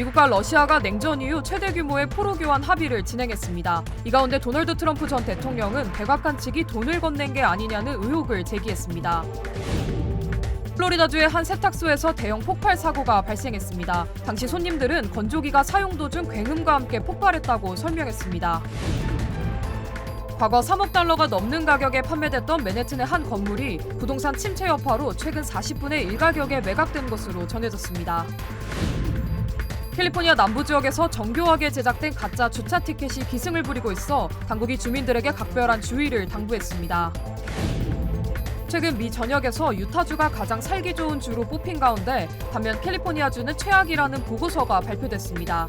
미국과 러시아가 냉전 이후 최대 규모의 포로 교환 합의를 진행했습니다. 이 가운데 도널드 트럼프 전 대통령은 백악관 측이 돈을 건넨 게 아니냐는 의혹을 제기했습니다. 플로리다주의 한 세탁소에서 대형 폭발 사고가 발생했습니다. 당시 손님들은 건조기가 사용 도중 굉음과 함께 폭발했다고 설명했습니다. 과거 3억 달러가 넘는 가격에 판매됐던 맨해튼의 한 건물이 부동산 침체 여파로 최근 40분의 1 가격에 매각된 것으로 전해졌습니다. 캘리포니아 남부 지역에서 정교하게 제작된 가짜 주차 티켓이 기승을 부리고 있어 당국이 주민들에게 각별한 주의를 당부했습니다. 최근 미 전역에서 유타주가 가장 살기 좋은 주로 뽑힌 가운데 반면 캘리포니아주는 최악이라는 보고서가 발표됐습니다.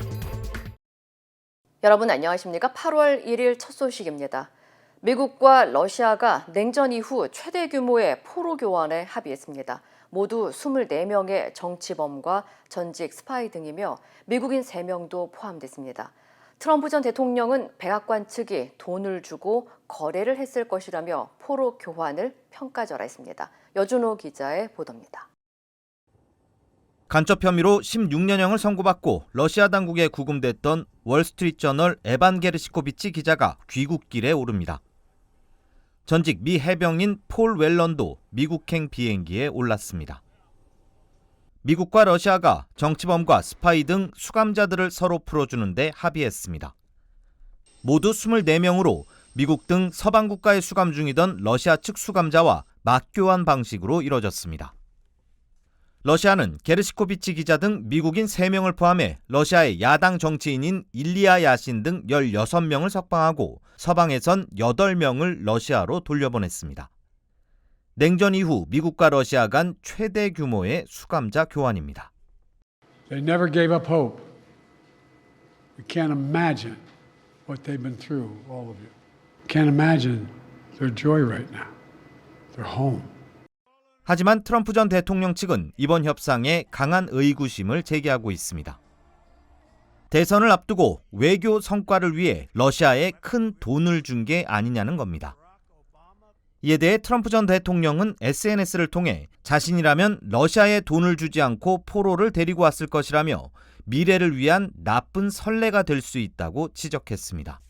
여러분 안녕하십니까? 8월 1일 첫 소식입니다. 미국과 러시아가 냉전 이후 최대 규모의 포로 교환에 합의했습니다. 모두 24명의 정치범과 전직 스파이 등이며 미국인 3명도 포함됐습니다. 트럼프 전 대통령은 백악관 측이 돈을 주고 거래를 했을 것이라며 포로 교환을 평가절하했습니다. 여준호 기자의 보도입니다. 간첩 혐의로 16년형을 선고받고 러시아 당국에 구금됐던 월스트리트저널 에반 게르시코비치 기자가 귀국길에 오릅니다. 전직 미 해병인 폴 웰런도 미국행 비행기에 올랐습니다. 미국과 러시아가 정치범과 스파이 등 수감자들을 서로 풀어주는데 합의했습니다. 모두 24명으로 미국 등 서방 국가에 수감 중이던 러시아 측 수감자와 맞교환 방식으로 이뤄졌습니다. 러시아는 게르시코비치 기자 등 미국인 3명을 포함해 러시아의 야당 정치인인 일리아 야신 등 16명을 석방하고 서방에선 8명을 러시아로 돌려보냈습니다. 냉전 이후 미국과 러시아 간 최대 규모의 수감자 교환입니다. They never gave up hope. We can't imagine what they've been through, all of you. Can't imagine their joy right now. They're home. 하지만 트럼프 전 대통령 측은 이번 협상에 강한 의구심을 제기하고 있습니다. 대선을 앞두고 외교 성과를 위해 러시아에 큰 돈을 준 게 아니냐는 겁니다. 이에 대해 트럼프 전 대통령은 SNS를 통해 자신이라면 러시아에 돈을 주지 않고 포로를 데리고 왔을 것이라며 미래를 위한 나쁜 선례가 될 수 있다고 지적했습니다.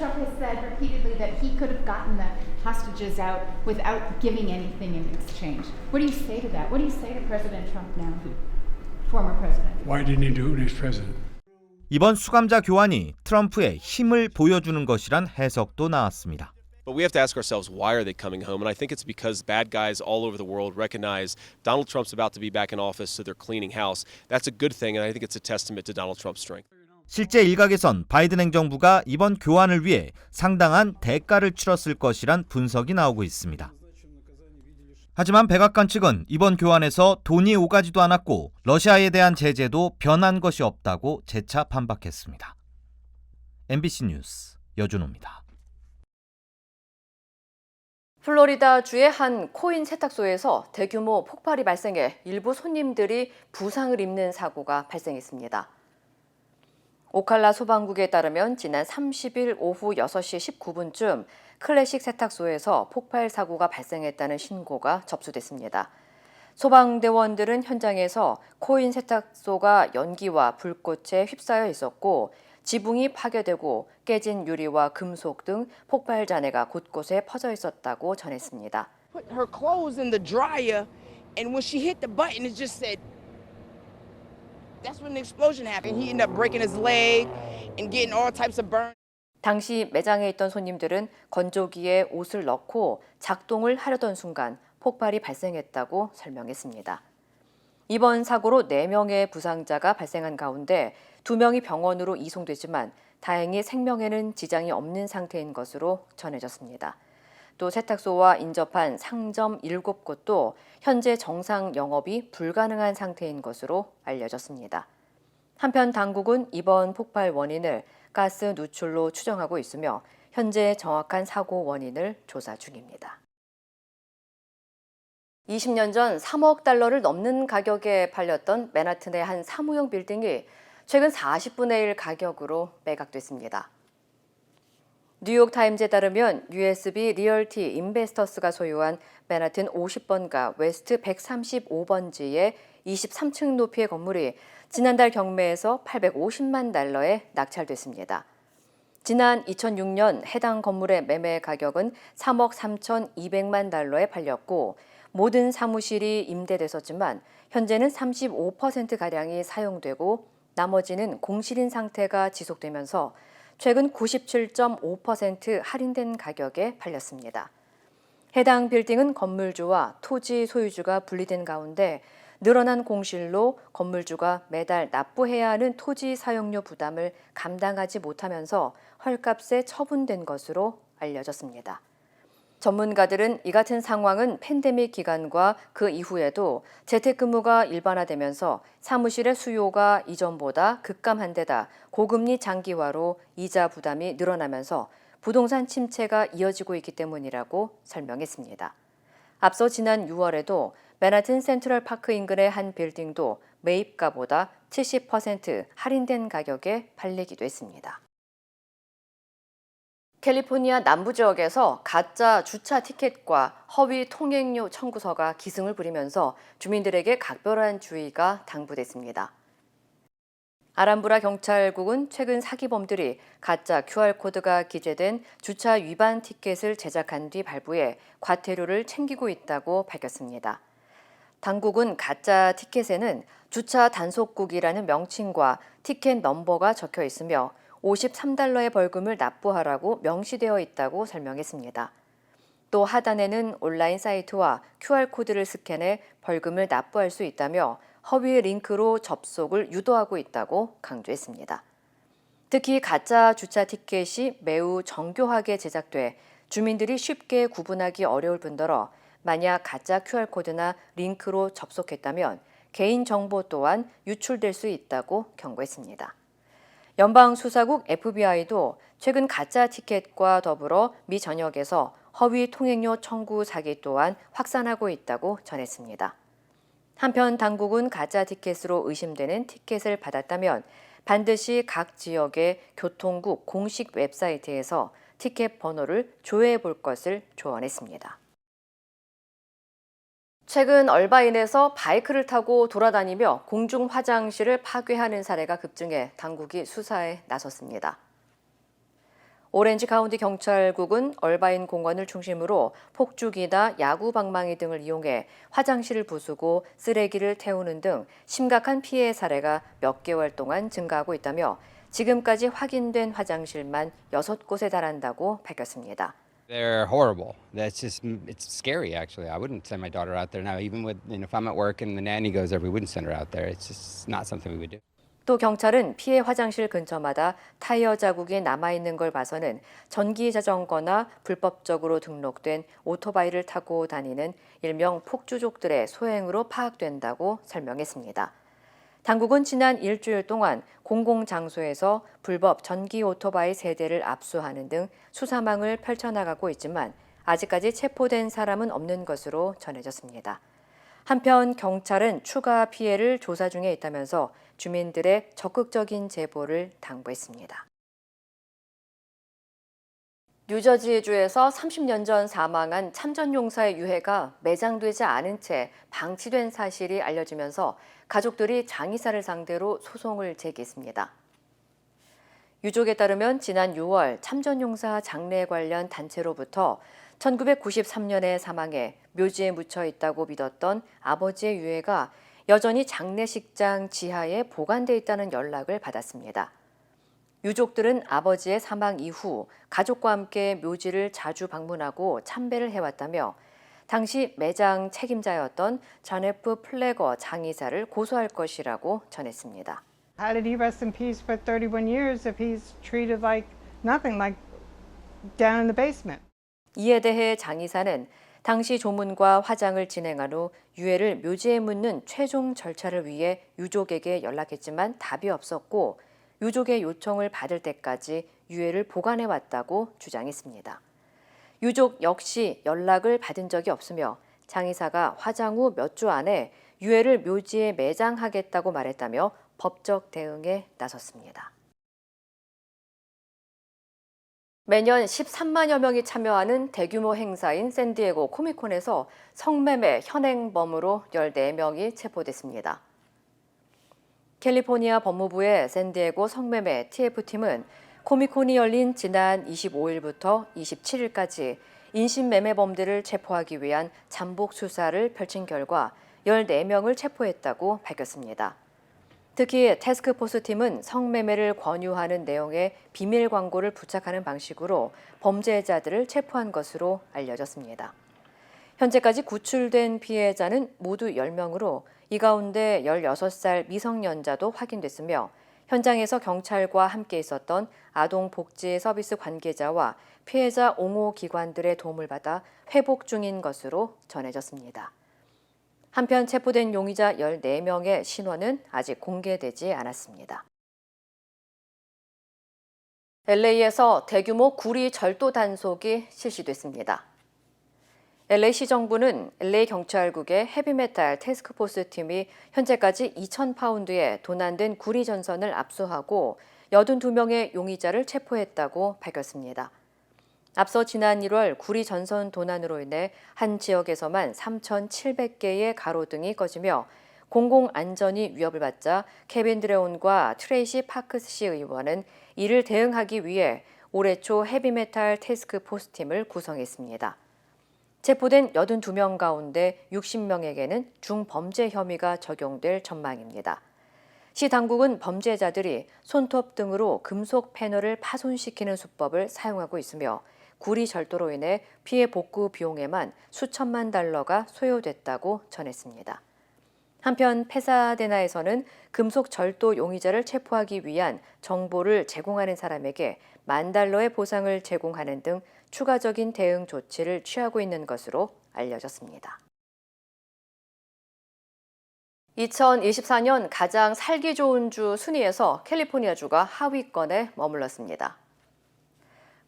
President Trump has said repeatedly that he could have gotten the hostages out without giving anything in exchange. What do you say to that? What do you say to President Trump now, former president? Why didn't he do it when he was president? 이번 수감자 교환이 트럼프의 힘을 보여주는 것이란 해석도 나왔습니다. But we have to ask ourselves why are they coming home? And I think it's because bad guys all over the world recognize Donald Trump's about to be back in office, so they're cleaning house. That's a good thing, and I think it's a testament to Donald Trump's strength. 실제 일각에선 바이든 행정부가 이번 교환을 위해 상당한 대가를 치렀을 것이란 분석이 나오고 있습니다. 하지만 백악관 측은 이번 교환에서 돈이 오가지도 않았고 러시아에 대한 제재도 변한 것이 없다고 재차 반박했습니다. MBC 뉴스 여준호입니다. 플로리다 주의 한 코인 세탁소에서 대규모 폭발이 발생해 일부 손님들이 부상을 입는 사고가 발생했습니다. 오칼라 소방국에 따르면 지난 30일 오후 6시 19분쯤 클래식 세탁소에서 폭발 사고가 발생했다는 신고가 접수됐습니다. 소방대원들은 현장에서 코인 세탁소가 연기와 불꽃에 휩싸여 있었고 지붕이 파괴되고 깨진 유리와 금속 등 폭발 잔해가 곳곳에 퍼져 있었다고 전했습니다. 당시 매장에 있던 손님들은 건조기에 옷을 넣고 작동을 하려던 순간 폭발이 발생했다고 설명했습니다. 이번 사고로 4명의 부상자가 발생한 가운데 2명이 병원으로 이송되지만 다행히 생명에는 지장이 없는 상태인 것으로 전해졌습니다. 또 세탁소와 인접한 상점 7곳도 현재 정상 영업이 불가능한 상태인 것으로 알려졌습니다. 한편 당국은 이번 폭발 원인을 가스 누출로 추정하고 있으며 현재 정확한 사고 원인을 조사 중입니다. 20년 전 3억 달러를 넘는 가격에 팔렸던 맨하튼의 한 사무용 빌딩이 최근 40분의 1 가격으로 매각됐습니다. 뉴욕타임즈에 따르면 USB 리얼티 인베스터스가 소유한 맨하튼 50번가 웨스트 135번지의 23층 높이의 건물이 지난달 경매에서 850만 달러에 낙찰됐습니다. 지난 2006년 해당 건물의 매매 가격은 3억 3,200만 달러에 팔렸고 모든 사무실이 임대됐었지만 현재는 35%가량이 사용되고 나머지는 공실인 상태가 지속되면서 최근 97.5% 할인된 가격에 팔렸습니다. 해당 빌딩은 건물주와 토지 소유주가 분리된 가운데 늘어난 공실로 건물주가 매달 납부해야 하는 토지 사용료 부담을 감당하지 못하면서 헐값에 처분된 것으로 알려졌습니다. 전문가들은 이 같은 상황은 팬데믹 기간과 그 이후에도 재택근무가 일반화되면서 사무실의 수요가 이전보다 급감한 데다 고금리 장기화로 이자 부담이 늘어나면서 부동산 침체가 이어지고 있기 때문이라고 설명했습니다. 앞서 지난 6월에도 맨하튼 센트럴 파크 인근의 한 빌딩도 매입가보다 70% 할인된 가격에 팔리기도 했습니다. 캘리포니아 남부 지역에서 가짜 주차 티켓과 허위 통행료 청구서가 기승을 부리면서 주민들에게 각별한 주의가 당부됐습니다. 아람브라 경찰국은 최근 사기범들이 가짜 QR코드가 기재된 주차 위반 티켓을 제작한 뒤 발부해 과태료를 챙기고 있다고 밝혔습니다. 당국은 가짜 티켓에는 주차 단속국이라는 명칭과 티켓 넘버가 적혀 있으며 53달러의 벌금을 납부하라고 명시되어 있다고 설명했습니다. 또 하단에는 온라인 사이트와 QR코드를 스캔해 벌금을 납부할 수 있다며 허위 링크로 접속을 유도하고 있다고 강조했습니다. 특히 가짜 주차 티켓이 매우 정교하게 제작돼 주민들이 쉽게 구분하기 어려울 뿐더러 만약 가짜 QR코드나 링크로 접속했다면 개인정보 또한 유출될 수 있다고 경고했습니다. 연방수사국 FBI도 최근 가짜 티켓과 더불어 미 전역에서 허위 통행료 청구 사기 또한 확산하고 있다고 전했습니다. 한편 당국은 가짜 티켓으로 의심되는 티켓을 받았다면 반드시 각 지역의 교통국 공식 웹사이트에서 티켓 번호를 조회해 볼 것을 조언했습니다. 최근 얼바인에서 바이크를 타고 돌아다니며 공중 화장실을 파괴하는 사례가 급증해 당국이 수사에 나섰습니다. 오렌지 카운티 경찰국은 얼바인 공원을 중심으로 폭죽이나 야구 방망이 등을 이용해 화장실을 부수고 쓰레기를 태우는 등 심각한 피해 사례가 몇 개월 동안 증가하고 있다며 지금까지 확인된 화장실만 6곳에 달한다고 밝혔습니다. They're horrible. That's just it's scary actually. I wouldn't send my daughter out there now even with you know if I'm at work and the nanny goes there we wouldn't send her out there. It's just not something we would do. 또 경찰은 피해 화장실 근처마다 타이어 자국이 남아있는 걸 봐서는 전기 자전거나 불법적으로 등록된 오토바이를 타고 다니는 일명 폭주족들의 소행으로 파악된다고 설명했습니다. 당국은 지난 일주일 동안 공공장소에서 불법 전기 오토바이 세대를 압수하는 등 수사망을 펼쳐나가고 있지만 아직까지 체포된 사람은 없는 것으로 전해졌습니다. 한편 경찰은 추가 피해를 조사 중에 있다면서 주민들의 적극적인 제보를 당부했습니다. 뉴저지주에서 30년 전 사망한 참전용사의 유해가 매장되지 않은 채 방치된 사실이 알려지면서 가족들이 장의사를 상대로 소송을 제기했습니다. 유족에 따르면 지난 6월 참전용사 장례 관련 단체로부터 1993년에 사망해 묘지에 묻혀 있다고 믿었던 아버지의 유해가 여전히 장례식장 지하에 보관돼 있다는 연락을 받았습니다. 유족들은 아버지의 사망 이후 가족과 함께 묘지를 자주 방문하고 참배를 해왔다며 당시 매장 책임자였던 자네프 플래거 장의사를 고소할 것이라고 전했습니다. How did he rest in peace for 31 years if he's treated like nothing, like down in the basement? 이에 대해 장의사는 당시 조문과 화장을 진행한 후 유해를 묘지에 묻는 최종 절차를 위해 유족에게 연락했지만 답이 없었고 유족의 요청을 받을 때까지 유해를 보관해 왔다고 주장했습니다. 유족 역시 연락을 받은 적이 없으며 장의사가 화장 후 몇 주 안에 유해를 묘지에 매장하겠다고 말했다며 법적 대응에 나섰습니다. 매년 13만여 명이 참여하는 대규모 행사인 샌디에고 코미콘에서 성매매 현행범으로 14명이 체포됐습니다. 캘리포니아 법무부의 샌디에고 성매매 TF팀은 코미콘이 열린 지난 25일부터 27일까지 인신매매범들을 체포하기 위한 잠복 수사를 펼친 결과 14명을 체포했다고 밝혔습니다. 특히 태스크포스 팀은 성매매를 권유하는 내용의 비밀 광고를 부착하는 방식으로 범죄자들을 체포한 것으로 알려졌습니다. 현재까지 구출된 피해자는 모두 10명으로 이 가운데 16살 미성년자도 확인됐으며 현장에서 경찰과 함께 있었던 아동복지 서비스 관계자와 피해자 옹호 기관들의 도움을 받아 회복 중인 것으로 전해졌습니다. 한편 체포된 용의자 14명의 신원은 아직 공개되지 않았습니다. LA에서 대규모 구리 절도 단속이 실시됐습니다. LA시 정부는 LA 경찰국의 헤비메탈 테스크포스 팀이 현재까지 2,000파운드의 도난된 구리 전선을 압수하고 82명의 용의자를 체포했다고 밝혔습니다. 앞서 지난 1월 구리 전선 도난으로 인해 한 지역에서만 3,700개의 가로등이 꺼지며 공공 안전이 위협을 받자 케빈 드레온과 트레이시 파크스 시 의원은 이를 대응하기 위해 올해 초 헤비메탈 테스크 포스 팀을 구성했습니다. 체포된 82명 가운데 60명에게는 중범죄 혐의가 적용될 전망입니다. 시 당국은 범죄자들이 손톱 등으로 금속 패널을 파손시키는 수법을 사용하고 있으며 구리 절도로 인해 피해 복구 비용에만 수천만 달러가 소요됐다고 전했습니다. 한편 페사데나에서는 금속 절도 용의자를 체포하기 위한 정보를 제공하는 사람에게 만 달러의 보상을 제공하는 등 추가적인 대응 조치를 취하고 있는 것으로 알려졌습니다. 2024년 가장 살기 좋은 주 순위에서 캘리포니아주가 하위권에 머물렀습니다.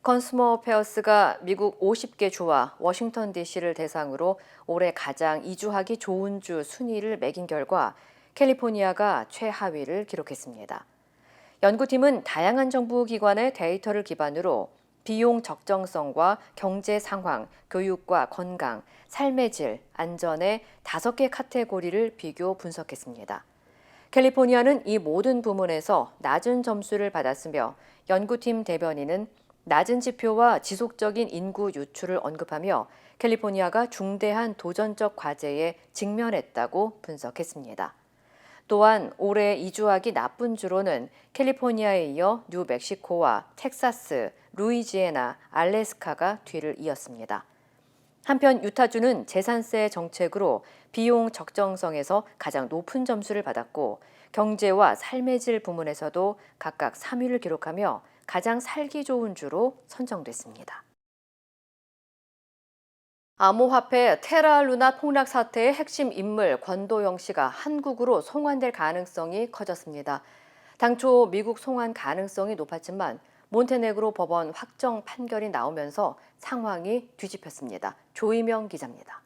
컨스머 페어스가 미국 50개 주와 워싱턴 DC를 대상으로 올해 가장 이주하기 좋은 주 순위를 매긴 결과 캘리포니아가 최하위를 기록했습니다. 연구팀은 다양한 정부 기관의 데이터를 기반으로 비용 적정성과 경제 상황, 교육과 건강, 삶의 질, 안전의 다섯 개 카테고리를 비교 분석했습니다. 캘리포니아는 이 모든 부문에서 낮은 점수를 받았으며 연구팀 대변인은 낮은 지표와 지속적인 인구 유출을 언급하며 캘리포니아가 중대한 도전적 과제에 직면했다고 분석했습니다. 또한 올해 이주하기 나쁜 주로는 캘리포니아에 이어 뉴멕시코와 텍사스, 루이지애나, 알래스카가 뒤를 이었습니다. 한편 유타주는 재산세 정책으로 비용 적정성에서 가장 높은 점수를 받았고 경제와 삶의 질 부문에서도 각각 3위를 기록하며 가장 살기 좋은 주로 선정됐습니다. 암호화폐 테라루나 폭락 사태의 핵심 인물 권도영 씨가 한국으로 송환될 가능성이 커졌습니다. 당초 미국 송환 가능성이 높았지만 몬테네그로 법원 확정 판결이 나오면서 상황이 뒤집혔습니다. 조이명 기자입니다.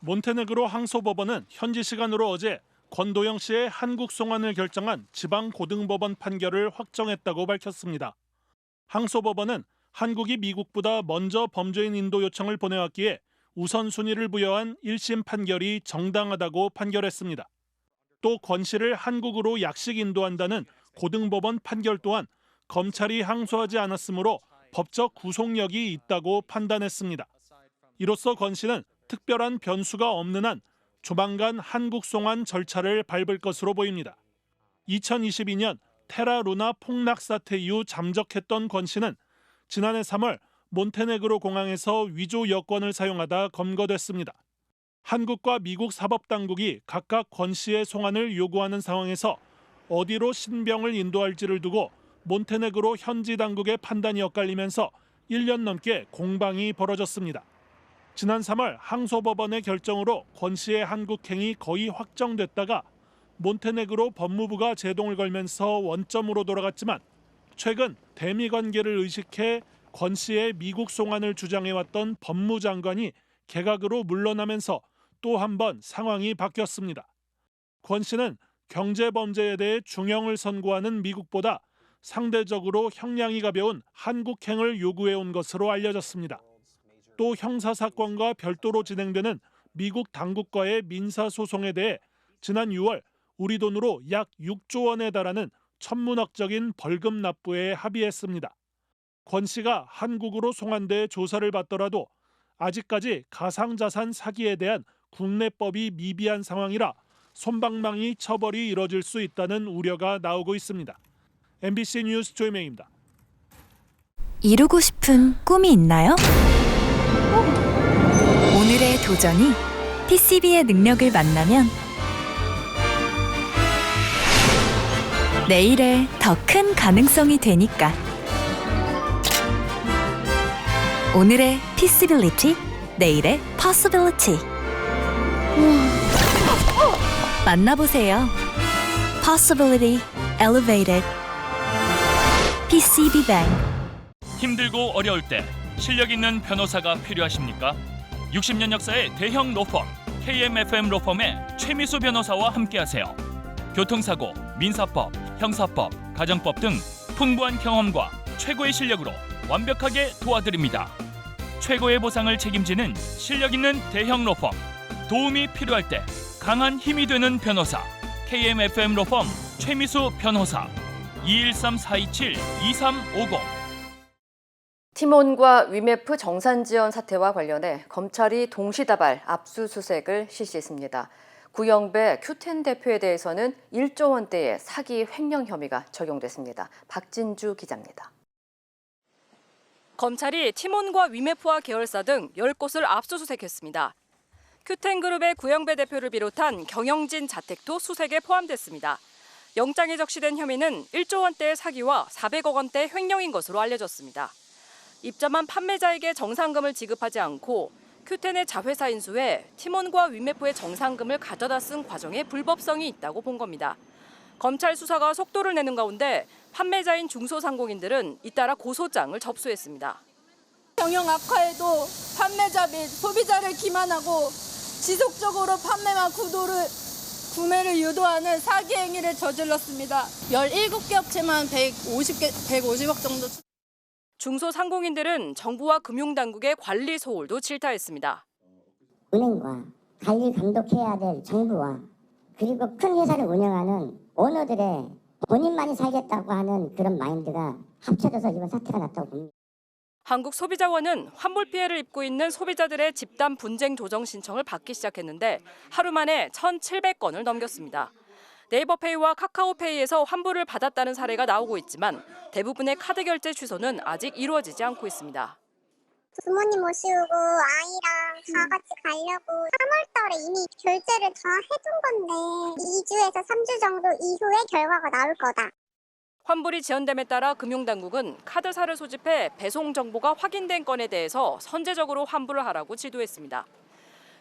몬테네그로 항소법원은 현지 시간으로 어제 권도영 씨의 한국 송환을 결정한 지방 고등법원 판결을 확정했다고 밝혔습니다. 항소법원은 한국이 미국보다 먼저 범죄인 인도 요청을 보내왔기에 우선순위를 부여한 1심 판결이 정당하다고 판결했습니다. 또 권 씨를 한국으로 약식 인도한다는 고등법원 판결 또한 검찰이 항소하지 않았으므로 법적 구속력이 있다고 판단했습니다. 이로써 권 씨는 특별한 변수가 없는 한 조만간 한국 송환 절차를 밟을 것으로 보입니다. 2022년 테라 루나 폭락 사태 이후 잠적했던 권 씨는 지난해 3월 몬테네그로 공항에서 위조 여권을 사용하다 검거됐습니다. 한국과 미국 사법당국이 각각 권 씨의 송환을 요구하는 상황에서 어디로 신병을 인도할지를 두고 몬테네그로 현지 당국의 판단이 엇갈리면서 1년 넘게 공방이 벌어졌습니다. 지난 3월 항소법원의 결정으로 권 씨의 한국행이 거의 확정됐다가 몬테네그로 법무부가 제동을 걸면서 원점으로 돌아갔지만 최근 대미 관계를 의식해 권 씨의 미국 송환을 주장해왔던 법무장관이 개각으로 물러나면서 또 한 번 상황이 바뀌었습니다. 권 씨는 경제 범죄에 대해 중형을 선고하는 미국보다 상대적으로 형량이 가벼운 한국행을 요구해 온 것으로 알려졌습니다. 또 형사 사건과 별도로 진행되는 미국 당국과의 민사 소송에 대해 지난 6월 우리 돈으로 약 6조 원에 달하는 천문학적인 벌금 납부에 합의했습니다. 권 씨가 한국으로 송환돼 조사를 받더라도 아직까지 가상자산 사기에 대한 국내법이 미비한 상황이라 손방망이 처벌이 이뤄질 수 있다는 우려가 나오고 있습니다. MBC 뉴스 조이맹입니다. 이루고 싶은 꿈이 있나요? 오늘의 도전이 PCB의 능력을 만나면 내일의 더 큰 가능성이 되니까. 오늘의 Peaceability, 내일의 Possibility. 만나보세요. Possibility Elevated. PCB Bank. 힘들고 어려울 때 실력 있는 변호사가 필요하십니까? 60년 역사의 대형 로펌 KMFM 로펌의 최미수 변호사와 함께하세요. 교통사고, 민사법, 형사법, 가정법 등 풍부한 경험과 최고의 실력으로 완벽하게 도와드립니다. 최고의 보상을 책임지는 실력 있는 대형 로펌 도움이 필요할 때 강한 힘이 되는 변호사 KMFM 로펌 최미수 변호사 213-427-2350 티몬과 위메프 정산 지원 사태와 관련해 검찰이 동시다발 압수수색을 실시했습니다. 구영배 큐텐 대표에 대해서는 1조 원대의 사기 횡령 혐의가 적용됐습니다. 박진주 기자입니다. 검찰이 티몬과 위메프와 계열사 등 10곳을 압수수색했습니다. 큐텐그룹의 구영배 대표를 비롯한 경영진 자택도 수색에 포함됐습니다. 영장에 적시된 혐의는 1조 원대의 사기와 400억 원대 횡령인 것으로 알려졌습니다. 입점한 판매자에게 정상금을 지급하지 않고 큐텐의 자회사 인수에 티몬과 위메프의 정상금을 가져다 쓴 과정에 불법성이 있다고 본 겁니다. 검찰 수사가 속도를 내는 가운데 판매자인 중소상공인들은 잇따라 고소장을 접수했습니다. 경영 악화에도 판매자 및 소비자를 기만하고 지속적으로 판매와 구도를 구매를 유도하는 사기 행위를 저질렀습니다. 17개 업체만 150개, 150억 정도 중소상공인들은 정부와 금융당국의 관리 소홀도 질타했습니다. 은행과 관리 감독해야 될 정부와 그리고 큰 회사를 운영하는 오너들의 본인만이 살겠다고 하는 그런 마인드가 합쳐져서 이번 사태가 났다고 봅니다. 한국소비자원은 환불 피해를 입고 있는 소비자들의 집단 분쟁 조정 신청을 받기 시작했는데 하루 만에 1,700건을 넘겼습니다. 네이버페이와 카카오페이에서 환불을 받았다는 사례가 나오고 있지만 대부분의 카드 결제 취소는 아직 이루어지지 않고 있습니다. 부모님 모시고 아이랑 다 같이 가려고 3월달에 이미 결제를 다 해둔 건데 2주에서 3주 정도 이후에 결과가 나올 거다. 환불이 지연됨에 따라 금융당국은 카드사를 소집해 배송 정보가 확인된 건에 대해서 선제적으로 환불을 하라고 지도했습니다.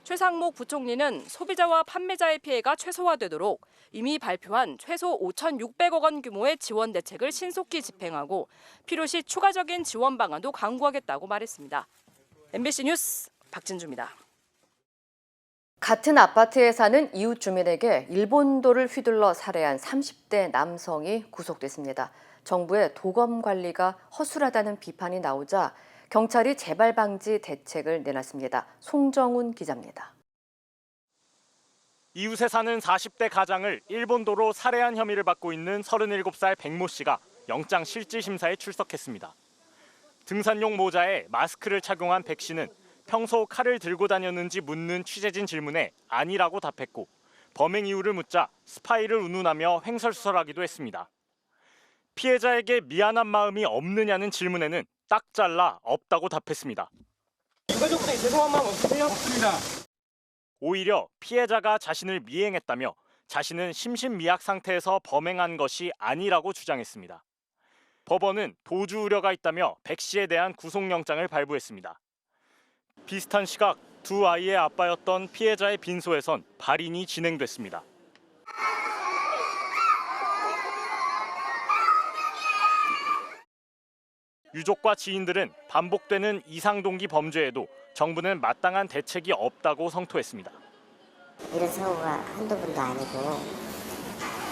최상목 부총리는 소비자와 판매자의 피해가 최소화되도록 이미 발표한 최소 5,600억 원 규모의 지원 대책을 신속히 집행하고 필요시 추가적인 지원 방안도 강구하겠다고 말했습니다. MBC 뉴스 박진주입니다. 같은 아파트에 사는 이웃 주민에게 일본도를 휘둘러 살해한 30대 남성이 구속됐습니다. 정부의 도검 관리가 허술하다는 비판이 나오자 경찰이 재발 방지 대책을 내놨습니다. 송정훈 기자입니다. 이웃에 사는 40대 가장을 일본도로 살해한 혐의를 받고 있는 37살 백모 씨가 영장 실질 심사에 출석했습니다. 등산용 모자에 마스크를 착용한 백 씨는 평소 칼을 들고 다녔는지 묻는 취재진 질문에 아니라고 답했고 범행 이유를 묻자 스파이를 운운하며 횡설수설하기도 했습니다. 피해자에게 미안한 마음이 없느냐는 질문에는 딱 잘라 없다고 답했습니다. 유가족들이 죄송한 마음 없으세요? 없습니다. 오히려 피해자가 자신을 미행했다며 자신은 심신미약 상태에서 범행한 것이 아니라고 주장했습니다. 법원은 도주 우려가 있다며 백 씨에 대한 구속영장을 발부했습니다. 비슷한 시각 두 아이의 아빠였던 피해자의 빈소에선 발인이 진행됐습니다. 유족과 지인들은 반복되는 이상동기 범죄에도 정부는 마땅한 대책이 없다고 성토했습니다. 이런 사고가 한두 번도 아니고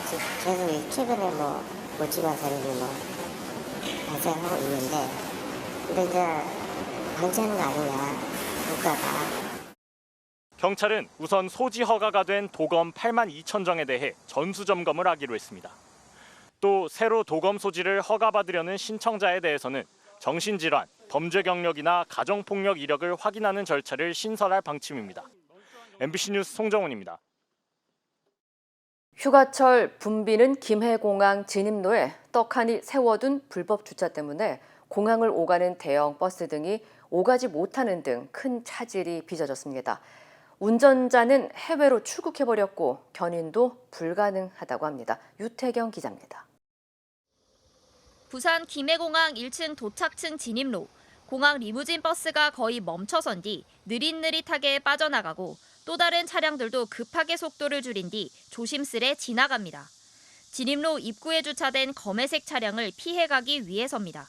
계속 최근에 뭐 모찌가 서리고 뭐 발생하고 있는데 근데 이제 방치하는 거 아니냐 국가가 경찰은 우선 소지 허가가 된 도검 8만 2천 정에 대해 전수 점검을 하기로 했습니다. 또 새로 도검 소지를 허가받으려는 신청자에 대해서는 정신질환, 범죄 경력이나 가정폭력 이력을 확인하는 절차를 신설할 방침입니다. MBC 뉴스 송정훈입니다. 휴가철 붐비는 김해공항 진입로에 떡하니 세워둔 불법 주차 때문에 공항을 오가는 대형 버스 등이 오가지 못하는 등 큰 차질이 빚어졌습니다. 운전자는 해외로 출국해버렸고 견인도 불가능하다고 합니다. 유태경 기자입니다. 부산 김해공항 1층 도착층 진입로. 공항 리무진 버스가 거의 멈춰선 뒤 느릿느릿하게 빠져나가고 또 다른 차량들도 급하게 속도를 줄인 뒤 조심스레 지나갑니다. 진입로 입구에 주차된 검회색 차량을 피해가기 위해서입니다.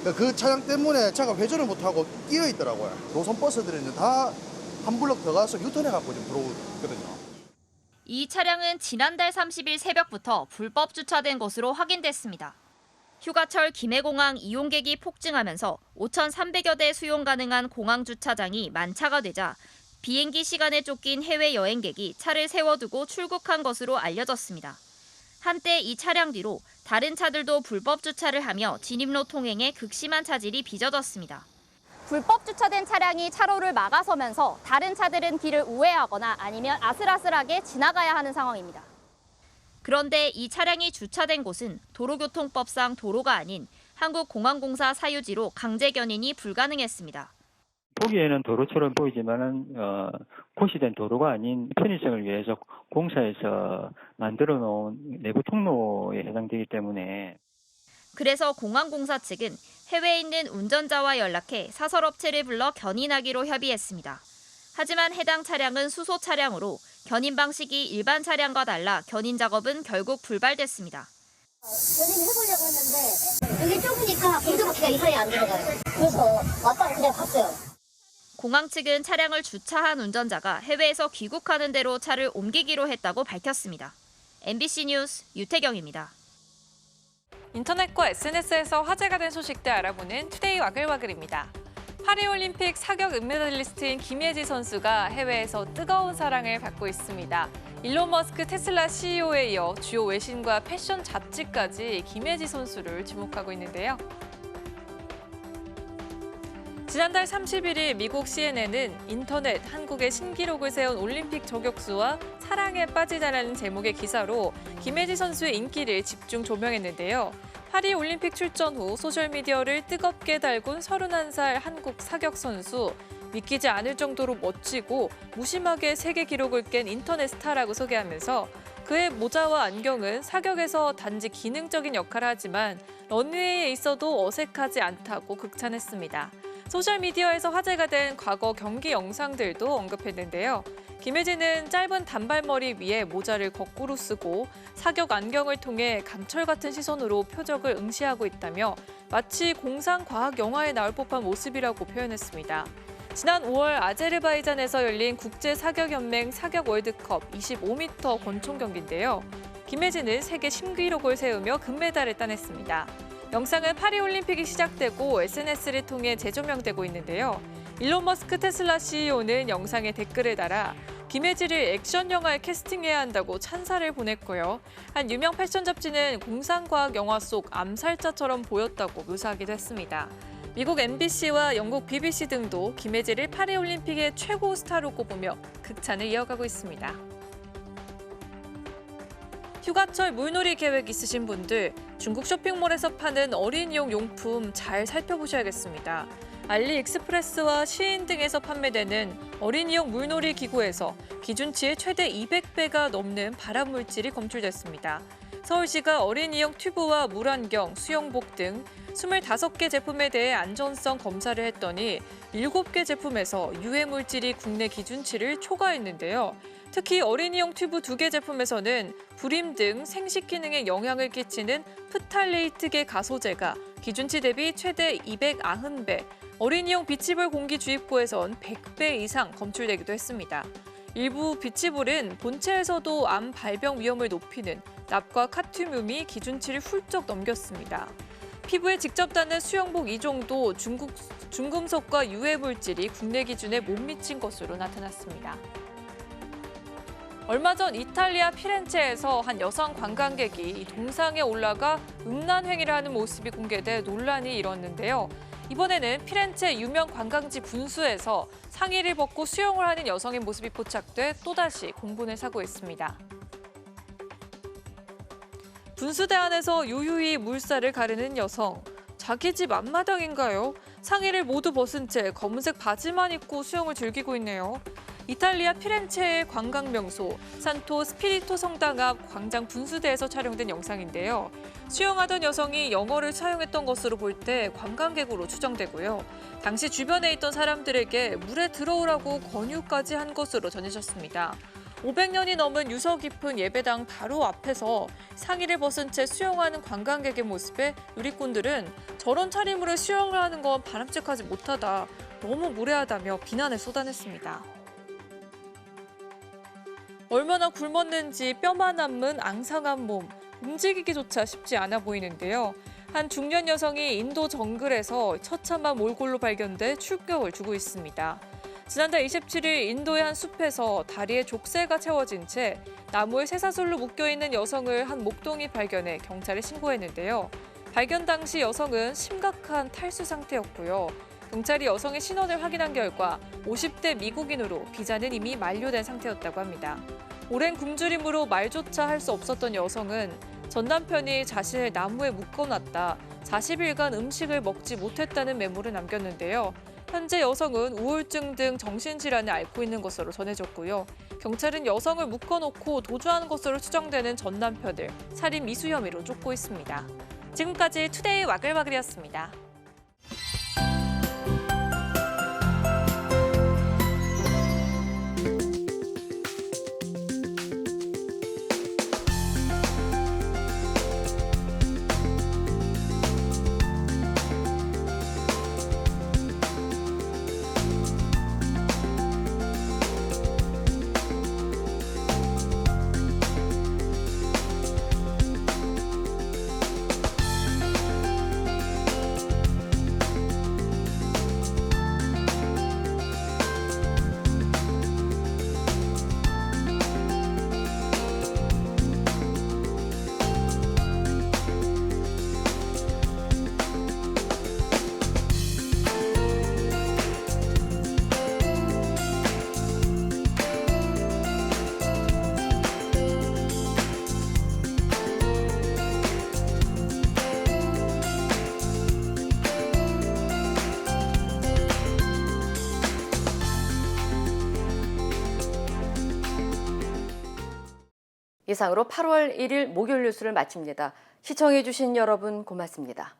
그러니까 그 차량 때문에 차가 회전을 못하고 끼어 있더라고요. 노선 버스들은 다 한 블럭 더 가서 유턴해 갖고 지금 들어오거든요. 이 차량은 지난달 30일 새벽부터 불법 주차된 것으로 확인됐습니다. 휴가철 김해공항 이용객이 폭증하면서 5,300여 대 수용 가능한 공항 주차장이 만차가 되자 비행기 시간에 쫓긴 해외 여행객이 차를 세워두고 출국한 것으로 알려졌습니다. 한때 이 차량 뒤로 다른 차들도 불법 주차를 하며 진입로 통행에 극심한 차질이 빚어졌습니다. 불법 주차된 차량이 차로를 막아서면서 다른 차들은 길을 우회하거나 아니면 아슬아슬하게 지나가야 하는 상황입니다. 그런데 이 차량이 주차된 곳은 도로교통법상 도로가 아닌 한국공항공사 사유지로 강제 견인이 불가능했습니다. 보기에는 도로처럼 보이지만은 어, 고시된 도로가 아닌 편의성을 위해서 공사에서 만들어 놓은 내부 통로에 해당되기 때문에 그래서 공항공사 측은 해외에 있는 운전자와 연락해 사설업체를 불러 견인하기로 협의했습니다. 하지만 해당 차량은 수소 차량으로 견인 방식이 일반 차량과 달라 견인 작업은 결국 불발됐습니다. 견인을 해보려고 했는데 여기 좁으니까 보드바퀴가 이 사이에 안 들어가요. 그래서 왔다가 그냥 갔어요. 공항 측은 차량을 주차한 운전자가 해외에서 귀국하는 대로 차를 옮기기로 했다고 밝혔습니다. MBC 뉴스 유태경입니다. 인터넷과 SNS에서 화제가 된 소식들 알아보는 투데이 와글와글입니다. 파리올림픽 사격 은메달리스트인 김예지 선수가 해외에서 뜨거운 사랑을 받고 있습니다. 일론 머스크 테슬라 CEO에 이어 주요 외신과 패션 잡지까지 김예지 선수를 주목하고 있는데요. 지난달 31일 미국 CNN은 인터넷 한국의 신기록을 세운 올림픽 저격수와 사랑에 빠지다라는 제목의 기사로 김혜지 선수의 인기를 집중 조명했는데요. 파리 올림픽 출전 후 소셜미디어를 뜨겁게 달군 31살 한국 사격 선수. 믿기지 않을 정도로 멋지고 무심하게 세계 기록을 깬 인터넷 스타라고 소개하면서 그의 모자와 안경은 사격에서 단지 기능적인 역할을 하지만 런웨이에 있어도 어색하지 않다고 극찬했습니다. 소셜미디어에서 화제가 된 과거 경기 영상들도 언급했는데요. 김혜진은 짧은 단발머리 위에 모자를 거꾸로 쓰고 사격 안경을 통해 강철 같은 시선으로 표적을 응시하고 있다며 마치 공상 과학 영화에 나올 법한 모습이라고 표현했습니다. 지난 5월 아제르바이잔에서 열린 국제 사격 연맹 사격 월드컵 25m 권총 경기인데요. 김혜진은 세계 신기록을 세우며 금메달을 따냈습니다. 영상은 파리올림픽이 시작되고 SNS를 통해 재조명되고 있는데요. 일론 머스크 테슬라 CEO는 영상에 댓글을 달아 김혜지를 액션 영화에 캐스팅해야 한다고 찬사를 보냈고요. 한 유명 패션 잡지는 공상과학 영화 속 암살자처럼 보였다고 묘사하기도 했습니다. 미국 MBC와 영국 BBC 등도 김혜지를 파리 올림픽의 최고 스타로 꼽으며 극찬을 이어가고 있습니다. 휴가철 물놀이 계획 있으신 분들 중국 쇼핑몰에서 파는 어린이용 용품 잘 살펴보셔야겠습니다. 알리익스프레스와 시인 등에서 판매되는 어린이용 물놀이 기구에서 기준치의 최대 200배가 넘는 발암 물질이 검출됐습니다. 서울시가 어린이용 튜브와 물안경, 수영복 등 25개 제품에 대해 안전성 검사를 했더니 7개 제품에서 유해 물질이 국내 기준치를 초과했는데요. 특히 어린이용 튜브 2개 제품에서는 불임 등 생식 기능에 영향을 끼치는 프탈레이트계 가소제가 기준치 대비 최대 290배, 어린이용 비치볼 공기 주입구에선 100배 이상 검출되기도 했습니다. 일부 비치볼은 본체에서도 암 발병 위험을 높이는 납과 카트뮴이 기준치를 훌쩍 넘겼습니다. 피부에 직접 닿는 수영복 2종도 중국, 중금속과 유해 물질이 국내 기준에 못 미친 것으로 나타났습니다. 얼마 전 이탈리아 피렌체에서 한 여성 관광객이 동상에 올라가 음란 행위를 하는 모습이 공개돼 논란이 일었는데요. 이번에는 피렌체 유명 관광지 분수에서 상의를 벗고 수영을 하는 여성의 모습이 포착돼 또다시 공분을 사고 있습니다. 분수대 안에서 유유히 물살을 가르는 여성. 자기 집 앞마당인가요? 상의를 모두 벗은 채 검은색 바지만 입고 수영을 즐기고 있네요. 이탈리아 피렌체의 관광 명소 산토 스피리토 성당 앞 광장 분수대에서 촬영된 영상인데요. 수영하던 여성이 영어를 사용했던 것으로 볼 때 관광객으로 추정되고요. 당시 주변에 있던 사람들에게 물에 들어오라고 권유까지 한 것으로 전해졌습니다. 500년이 넘은 유서 깊은 예배당 바로 앞에서 상의를 벗은 채 수영하는 관광객의 모습에 누리꾼들은 저런 차림으로 수영을 하는 건 바람직하지 못하다, 너무 무례하다며 비난을 쏟아냈습니다. 얼마나 굶었는지 뼈만 남은 앙상한 몸, 움직이기조차 쉽지 않아 보이는데요. 한 중년 여성이 인도 정글에서 처참한 몰골로 발견돼 충격을 주고 있습니다. 지난달 27일 인도의 한 숲에서 다리에 족쇄가 채워진 채 나무에 쇠사슬로 묶여있는 여성을 한 목동이 발견해 경찰에 신고했는데요. 발견 당시 여성은 심각한 탈수 상태였고요. 경찰이 여성의 신원을 확인한 결과 50대 미국인으로 비자는 이미 만료된 상태였다고 합니다. 오랜 굶주림으로 말조차 할 수 없었던 여성은 전 남편이 자신을 나무에 묶어놨다 40일간 음식을 먹지 못했다는 메모를 남겼는데요. 현재 여성은 우울증 등 정신질환을 앓고 있는 것으로 전해졌고요. 경찰은 여성을 묶어놓고 도주한 것으로 추정되는 전 남편을 살인 미수 혐의로 쫓고 있습니다. 지금까지 투데이 와글와글이었습니다. 이상으로 8월 1일 목요일 뉴스를 마칩니다. 시청해주신 여러분 고맙습니다.